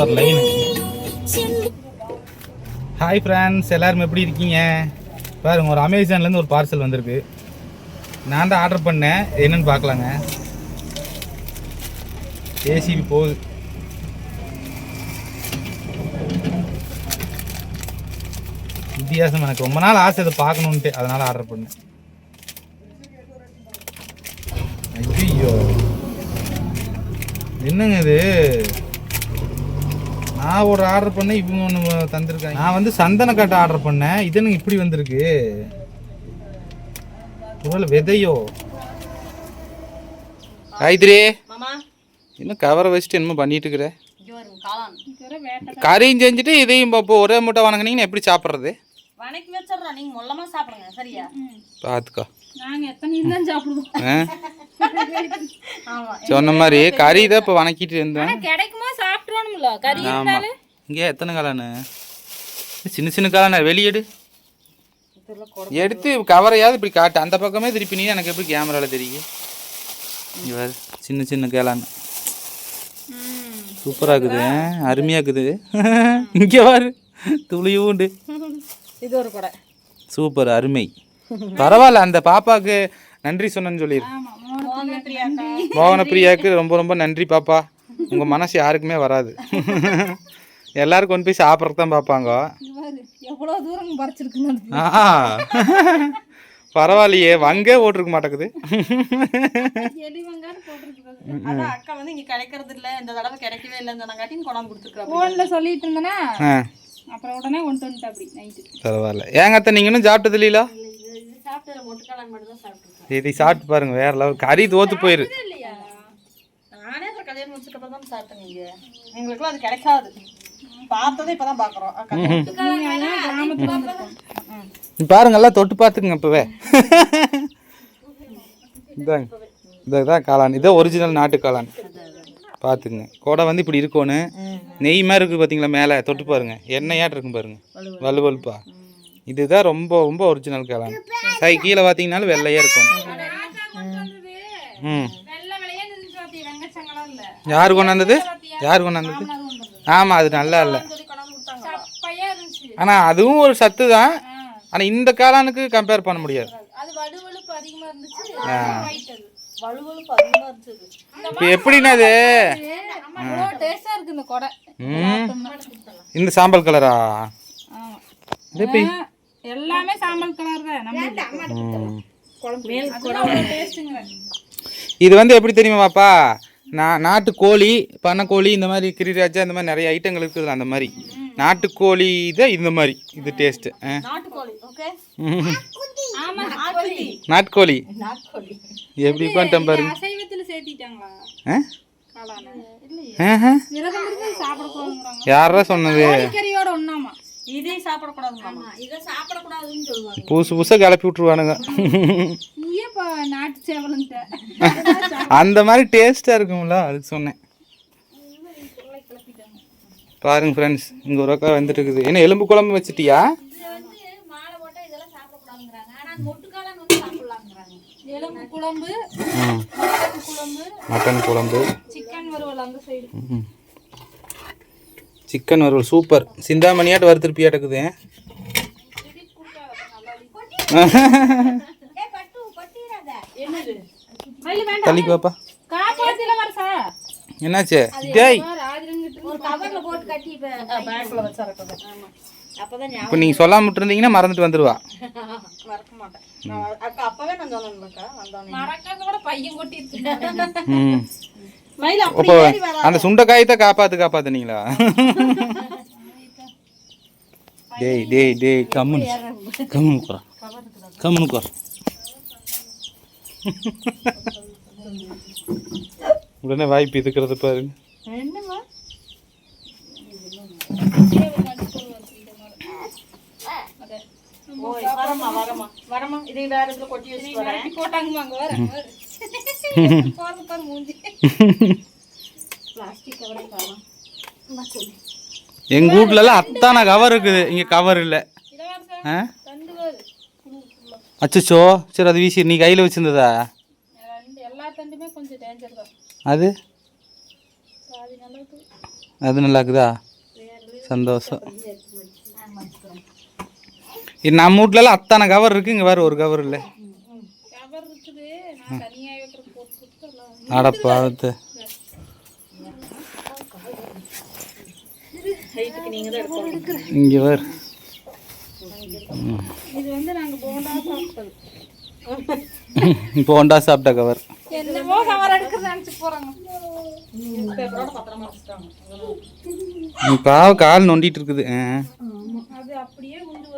Super line hi friends எல்லாரும் எப்படி இருக்கீங்க? பாருங்க ஒரு அமேசான்லேருந்து ஒரு பார்சல் வந்திருக்கு. நான் தான் ஆர்டர் பண்ணேன். என்னன்னு பார்க்கலாங்க. ஏசிபி போகுது. வித்தியாசம் எனக்கு ரொம்ப நாள் ஆசை இதை பார்க்கணுன்ட்டு. அதனால ஆர்டர் பண்ணேன். ஐயோ என்னங்க இது? நான் ஒரு ஆர்டர் பண்ணேன் இவங்க ஒன்று தந்திருக்காங்க. நான் வந்து சந்தன காட்டை ஆர்டர் பண்ணேன். இது எனக்கு இப்படி வந்திருக்கு. ஒருவேளை விதையோ? காயத்ரி இன்னும் கவரை வச்சுட்டு என்னமோ பண்ணிட்டு இருக்கிற? இங்க வருங்க காளான். கறியும் செஞ்சுட்டு இதையும் இப்போ ஒரே முட்டை வணங்கினீங்கன்னா எப்படி சாப்பிட்றது? வணக்கி வச்சிடுறோம். நீங்க மொல்லமா சாப்பிடுங்க சரியா? பார்த்துக்கோ சொன்ன மாதிரி கறி தான் இப்போ வணக்கிட்டு இருந்தேன் கிடைக்குமா கறி ஆமாம் இங்கே எத்தனை காளானு? சின்ன சின்ன காளான? வெளியெடு எடுத்து கவரையாவது இப்படி காட்டு. அந்த பக்கமே திருப்பி நீ எனக்கு எப்படி கேமராவில் தெரியும்? சின்ன சின்ன கேளான். சூப்பராக இருக்குது அருமையாக இருக்குது. இங்கே பாரு துளியூண்டு இது ஒரு கொடை. சூப்பர் அருமை. பரவாயில்ல அந்த பாப்பாக்கு நன்றி சொன்னேன்னு சொல்லிடு மோகன பிரியாவுக்கு ரொம்ப ரொம்ப நன்றி பாப்பா. உங்கள் மனசு யாருக்குமே வராது. எல்லாரும் கொண்டு போய் சாப்பிட்றதுக்கு தான் பார்ப்பாங்க தூரம் பரவாயில்லையே வங்கே ஓட்டிருக்க மாட்டேங்குது. அக்கா வந்து இங்க கிடைக்கிறது இல்ல இந்த தடவை கிடைக்கவே இல்லைன்னு சொன்னாங்காட்டின்னு கொண்டாந்து கொடுத்துருக்காங்க போன்ல சொல்லிட்டு இருந்தேனா ஆ. அப்புறம் உடனே கொண்டு வந்துட்டேன் அப்படி நைட்டு பரவாயில்ல. ஏங்க அத்தை நீங்கள் இன்னும் சாப்பிட்டது இல்லையா இது சாப்பிட்டு பாருங்க வேற லெவல் கறி தோத்து போயிரு. இல்லையா? நானே அப்புறம் கல்யாணம் முடிச்சுட்டு அப்புறம் தான் சாப்பிட்டேன் நீங்க எங்களுக்குலாம் அது கிடைக்காது. பார்த்ததே இப்பதான் பாக்குறோம் அக்கா கிராமத்துல வந்திருக்கோம் நீ பாருங்க எல்லாம் தொட்டு பார்த்துக்குங்க இப்போவே. இதாங்க இதான் காளான். இதான் ஒரிஜினல் நாட்டு காளான். பார்த்துக்குங்க. கோடை வந்து இப்படி இருக்கணும் நெய் மாதிரி இருக்குது பார்த்தீங்களா மேலே? தொட்டு பாருங்க. எண்ணெயாட்டு இருக்கும் பாருங்க. வலுவலுப்பா. இதுதான் ரொம்ப ரொம்ப ஒரிஜினல் காளான் சை கீழே பார்த்தீங்கன்னாலும் வெள்ளையாக இருக்கும். ம். யார் கொண்டாந்தது? யார் கொண்டாந்தது? ஆமாம் அது நல்லா இல்லை. ஆனால் அதுவும் ஒரு சத்து தான். ஆனால் இந்த காளானுக்கு கம்பேர் பண்ண முடியாது. இப்போ எப்படின்னா அது? இந்த சாம்பல் கலரா? எல்லாமே சாம்பல் கலர் தான் நம்ம இது வந்து எப்படி தெரியுமா பாப்பா? நான் நாட்டுக்கோழி பண்ணக்கோழி இந்த மாதிரி கிரிராஜா இந்த மாதிரி நிறைய ஐட்டங்கள் இருக்குது அந்த மாதிரி. நாட்டுக்கோழி தான் இந்த மாதிரி. இது டேஸ்ட்டு நாட்டுக்கோழி ஓகே? ஆமா நாட்டுக்கோழி. நாட்டுக்கோழி. நாட்டுக்கோழி. எப்படி பண்ணிட்டேன் பாருங்க அசைவத்துல சேர்த்திட்டாங்களா ஆ? காளான ஆஹா. விரதம் இருந்து சாப்பிடக்கூடாதுங்கிறாங்க யாரா சொன்னது கறியோட ஒண்ணாமா இதே சாப்பிடக்கூடாது புதுசு புதுசாக கிளப்பி சேவலுன்ட்ட. அந்த மாதிரி டேஸ்ட்டாக இருக்கும்ல அதுக்கு சொன்னேன். பாருங்க ஃப்ரெண்ட்ஸ் இங்கே ஒரு அக்கா வந்துட்டு இருக்குது என்ன எலும்பு குழம்பு வச்சிட்டியா? மட்டன் குழம்பு மட்டன் குழம்பு. சிக்கன் வறுவல் அந்த சைடு. சிக்கன் வறுவல் சூப்பர். சிந்தாமணியாட்டு வறுத்துருப்பியாட்டுக்குது தள்ளி பாப்பா காப்பாத்தில வரசா என்னாச்சு? டேய். ஒரு கவர்ல போட்டு கட்டி இப்ப நீங்கள் சொல்லாம விட்டுருந்தீங்கன்னா மறந்துட்டு வந்துடுவா மறக்க மாட்டேன். அப்போ அந்த சுண்டைக்காயத்தை காப்பாத்து காப்பாத்துனீங்களா? டேய் டேய் டேய் கம்முனு. கம்முனு குறா கம்முனு குறா உடனே வாய்ப்பு இதுக்கிறது பாருங்க என்னமா ஓய் வரமா வரமா வரமா இதை வேற இதுல கொட்டி வரேன். போட்டாங்க அங்க வர பாருங்க பாரு மூஞ்சி. பிளாஸ்டிக் கவரே காணும் எங்க வீட்லலாம் அத்தான கவர் இருக்குது. இங்க கவர் இல்லை. ஆ? அச்சச்சோ. சரி அது வீசி நீ கையில் வச்சிருந்ததா? அது? அது நல்லா இருக்குதா சந்தோஷம். இது நம்ம வீட்லலாம் அத்தனை கவர் இருக்கு. இங்கே வேறு ஒரு கவர் இல்லை கவர் இருக்குது நான் தனியாக வைக்கிற போட்டு தான் எடுக்கணும் இங்கே வேறு இது வந்து போண்டா சாப்பிட்டது சாப்பிட்ட கவர் என்னமோ கவர் எடுக்கிறது நினச்சி பாவ கால் நொண்டிட்டு இருக்குது. அது அப்படியே வந்து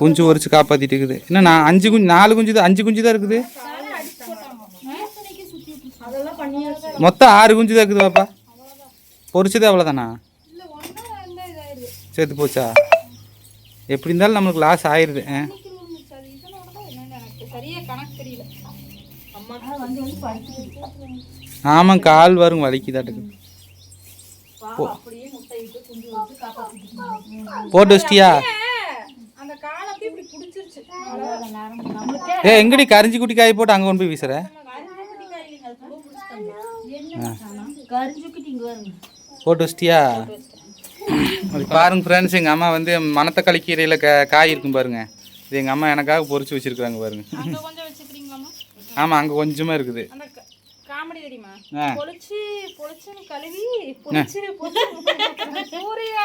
குஞ்சு உரிச்சு காப்பாத்திட்டு இருக்குது. என்ன நான் அஞ்சு குஞ்சு நாலு குஞ்சு தான் அஞ்சு குஞ்சு தான் இருக்குது? மொத்தம் ஆறு குஞ்சு தான் இருக்குது பாப்பா. பொறிச்சது அவ்வளோதானா சேர்த்து போச்சா? எப்படி இருந்தாலும் நம்மளுக்கு லாஸ் ஆயிடுது ஆமாம் கால் வரும் வலிக்குதாட்டுக்கு போட்டு வச்சிட்டியா? ஏ எங்கடி கரிஞ்சி குட்டி காய் போட்டு அங்கே கொண்டு போய் வீசுற? போட்டு வச்சிட்டியா? அது பாருங்க ஃப்ரெண்ட்ஸ் எங்கள் அம்மா வந்து மணத்தக்காளி கீரையில் க காய் இருக்கும் பாருங்க. இது எங்கள் அம்மா எனக்காக பொரிச்சு வச்சிருக்காங்க பாருங்க. அங்கே கொஞ்சம் வச்சுக்கிறீங்களாம்மா ஆமாம் அங்கே கொஞ்சமாக இருக்குது. காமெடி தெரியுமா? ஆ. பொழிச்சு பொழிச்சுன்னு கழுவி பொழிச்சு பூரியா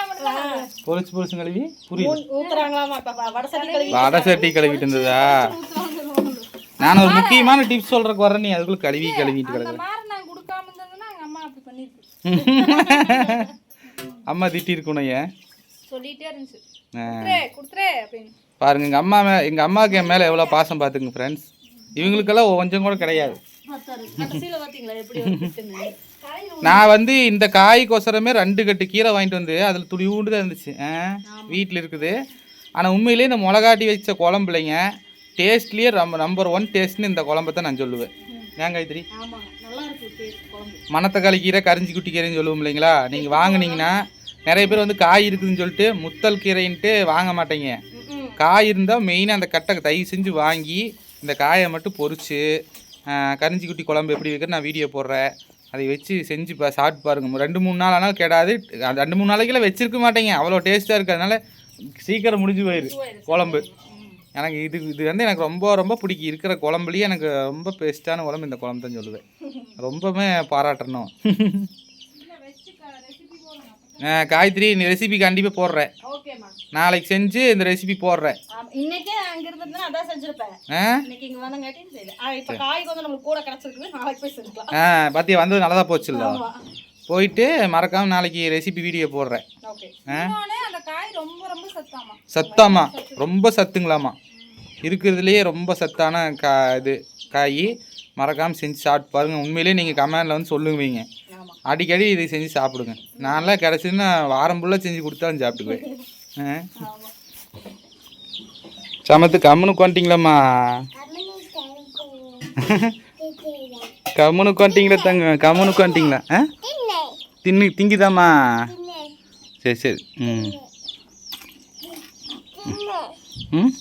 பொரிச்சு பொரிச்சு கழுவி புரியுது ஊத்துறாங்களாமா வடை சட்டி கழுவிட்டு இருந்ததா? நான் ஒரு முக்கியமான டிப்ஸ் சொல்றதுக்கு வரேன் நீ அதுக்குள்ள கழுவி கழுவிட்டு அந்த கிடக்குற மாதிரி நான் கொடுக்காம இருந்ததுன்னா எங்க அம்மா அப்படி பண்ணிருக்கு அம்மா திட்டி இருக்கணும் ஏன் சொல்லிட்டே இருந்துச்சு. பாருங்க எங்கள் அம்மா மே எங்கள் அம்மாவுக்கு என் மேலே எவ்வளோ பாசம் பார்த்துங்க ஃப்ரெண்ட்ஸ் இவங்களுக்கெல்லாம் கொஞ்சம் கூட கிடையாது. நான் வந்து இந்த காய்க்கொசரமே ரெண்டு கட்டு கீரை வாங்கிட்டு வந்து அதில் துளியூண்டு தான் இருந்துச்சு. வீட்டில் இருக்குது. ஆனால் உண்மையிலேயே இந்த மிளகாட்டி வச்ச குழம்புலைங்க டேஸ்ட்லேயே ரொம்ப நம்பர் ஒன் டேஸ்ட்னு இந்த குழம்பை தான் நான் சொல்லுவேன். ஏன் காயத்ரி மணத்தக்காளி கீரை கரிஞ்சி குட்டி கீரைன்னு சொல்லுவோம் இல்லைங்களா? நீங்கள் வாங்கினீங்கன்னா நிறைய பேர் வந்து காய் இருக்குதுன்னு சொல்லிட்டு முத்தல் கீரைன்ட்டு வாங்க மாட்டேங்க. காய் இருந்தால் மெயினாக அந்த கட்டை தயவு செஞ்சு வாங்கி இந்த காயை மட்டும் பொறிச்சு கரிஞ்சி குட்டி குழம்பு எப்படி வைக்கிற நான் வீடியோ போடுறேன். அதை வச்சு செஞ்சு பா சாப்பிட்டு பாருங்க. ரெண்டு மூணு நாள் ஆனால் கெடாது. ரெண்டு மூணு நாளைக்கெல்லாம் வச்சிருக்க மாட்டேங்க. அவ்வளோ டேஸ்ட்டாக இருக்குது சீக்கிரம் முடிஞ்சு போயிடுது குழம்பு. எனக்கு இது இது வந்து எனக்கு ரொம்ப ரொம்ப பிடிக்கும். இருக்கிற குழம்புலேயே எனக்கு ரொம்ப பெஸ்ட்டான குழம்பு இந்த குழம்பு தான் சொல்லுவேன். ரொம்பவுமே பாராட்டணும். காயத்ரி இந்த ரெசிபி கண்டிப்பாக போடுறேன். நாளைக்கு செஞ்சு இந்த ரெசிபி போடுறேன். இன்னைக்கே அங்க இருந்திருந்தா அதான் செஞ்சிருப்பேன். ஆ? இன்னைக்கு இங்க வந்தங்காட்டி செய்யல ஆ இப்ப காய் கொஞ்சம் நம்மளுக்கு கூட கிடைச்சிருக்குது நாளைக்கு போய் செஞ்சுக்கலாம். ஆ பார்த்தியா வந்தது நல்லதா போச்சுல்ல? ஆமா. போயிட்டு மறக்காம நாளைக்கு ரெசிபி வீடியோ போடுறேன். சத்தாமா? ரொம்ப சத்துங்களாமா? இருக்கிறதுலையே ரொம்ப சத்தான கா இது காய். மறக்காமல் செஞ்சு சாப்பிட்டு பாருங்கள் உண்மையிலேயே நீங்கள் கமெண்டில் வந்து சொல்லுவீங்க. அடிக்கடி இதை செஞ்சு சாப்பிடுங்க. நான்லாம் கிடச்சுன்னா வாரம் ஃபுல்லாக செஞ்சு கொடுத்தாலும் சாப்பிட்டுக்குவேன். சமத்து கம்முனு கொண்டிங்களாம்மா கம்முனு கொண்டிங்களா தங்க கம்முனு கொண்டிங்களா ஆ? தின்னு திங்கிதாம்மா? சரி சரி ம். ம்?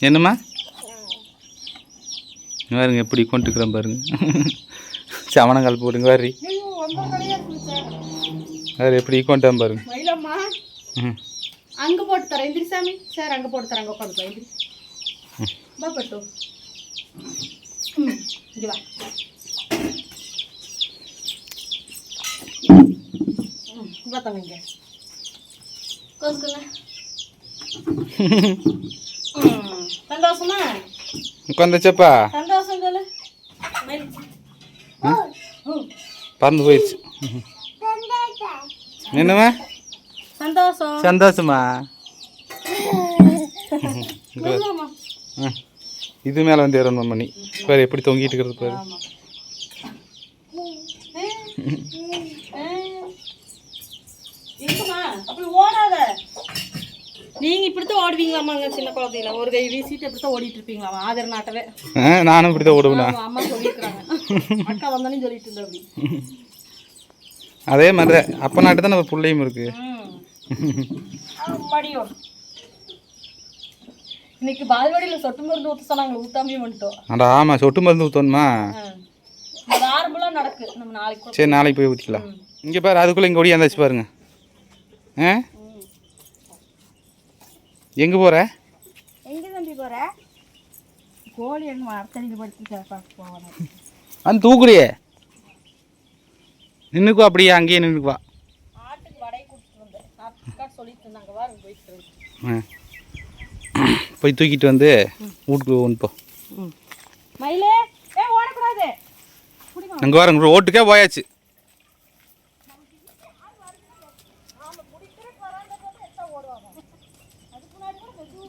என்னம்மா? பாருங்க எப்படி கொண்டுக்கிறேன் பாருங்க. சமணங்கால் போடுங்க வாரி வேறு எப்படி கொண்டான் பாருங்க. ம். அங்க போட்டு தரேன். எந்திரி சாமி. சார் அங்க போட்டு தரேன். அங்க உட்காந்து எந்திரி. வா பட்டு. ம் இங்க வா ம் வா தம்பிங்க கோசுக்குங்க ம் சந்தோஷமா உட்காந்துச்சப்பா சந்தோஷம் சொல்லு மயில். ம். பறந்து போயிடுச்சு என்னம்மா சந்தோஷம் சந்தோஷமா சொல்லுவாம்மா. ம். இது மேலே வந்து ஏறணும் பண்ணி பாரு எப்படி தொங்கிட்டு இருக்கிறது பாரு ஆமா இருக்குமா அப்படி ஓடாத நீங்க இப்படித்தான் ஓடுவீங்களாமாங்க சின்ன குழந்தையில. ஒரு கை வீசிட்டு இப்படித்தான் ஓடிட்டு இருப்பீங்களாமா ஆதர் நாட்டவே. நானும் இப்படி தான் ஓடுவேண்ணா ஆமா, அம்மா சொல்லியிருக்காங்க அக்கா வந்தாலும் சொல்லிட்டு இருந்தா அப்படி. அதே மாதிரி தான் அப்போ நாட்டு தான் நம்ம பிள்ளையும் இருக்கு. படியோ இன்னைக்கு பால்வாடியில சொட்டு மருந்து ஊத்த சொன்னாங்க ஊத்தாமே வந்துட்டோம். அடா ஆமாம் சொட்டு மருந்து ஊற்றணுமா நார்மலா நடக்கு. நம்ம நாளைக்கு சரி நாளைக்கு போய் ஊற்றிக்கலாம் ம். இங்கே பாரு அதுக்குள்ளே இங்கே ஒடியாந்தாச்சு பாருங்க. ஆ? எங்கே போகிற எங்க தம்பி போற? கோழி எங்க மரத்தடியில் படுத்து பார்க்க போகணும். வந்து தூக்குறியே நின்றுக்குவா அப்படியே அங்கேயே நின்றுக்குவா ஆட்டுக்கு வடையை கொடுத்துட்டு வந்தேன். அக்கா சொல்லிட்டு இருந்தாங்க. வாருங்க போயிட்டு ஆ. போய் தூக்கிட்டு வந்து வீட்டுக்கு ஒன்று போ. மயிலே ஏ ஓடக்கூடாது. அங்கே வாருங்க ஓட்டுக்கே போயாச்சு.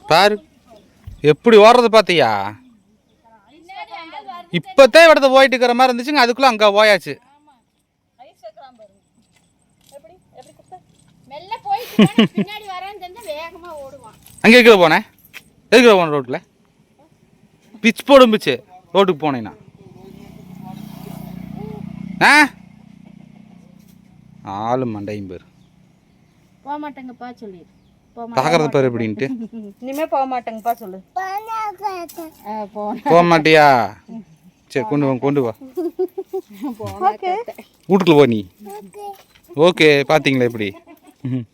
பாரு. எப்படி ஓடுறது பார்த்தியா இப்போத்தான் இடத்த போயிட்டு இருக்கிற மாதிரி இருந்துச்சுங்க அதுக்குள்ளே அங்கே போயாச்சு. அங்கே இருக்கிற போனேன் எதுக்குற போனேன் ரோட்டில் பிச் போடும்பிச்சு ரோட்டுக்கு போனேன்னா ஆ? ஆளு மண்டையும் பேர். போக மாட்டேங்கப்பா சொல்லிடு பார்க்கறது பாரு எப்படின்ட்டு. இனிமே போக மாட்டேங்கப்பா சொல்லு. போன போக மாட்டியா? சரி கொண்டு வா கொண்டு வா. வீட்டுக்குள்ள போ நீ. ஓகே பார்த்தீங்களா எப்படி? ம்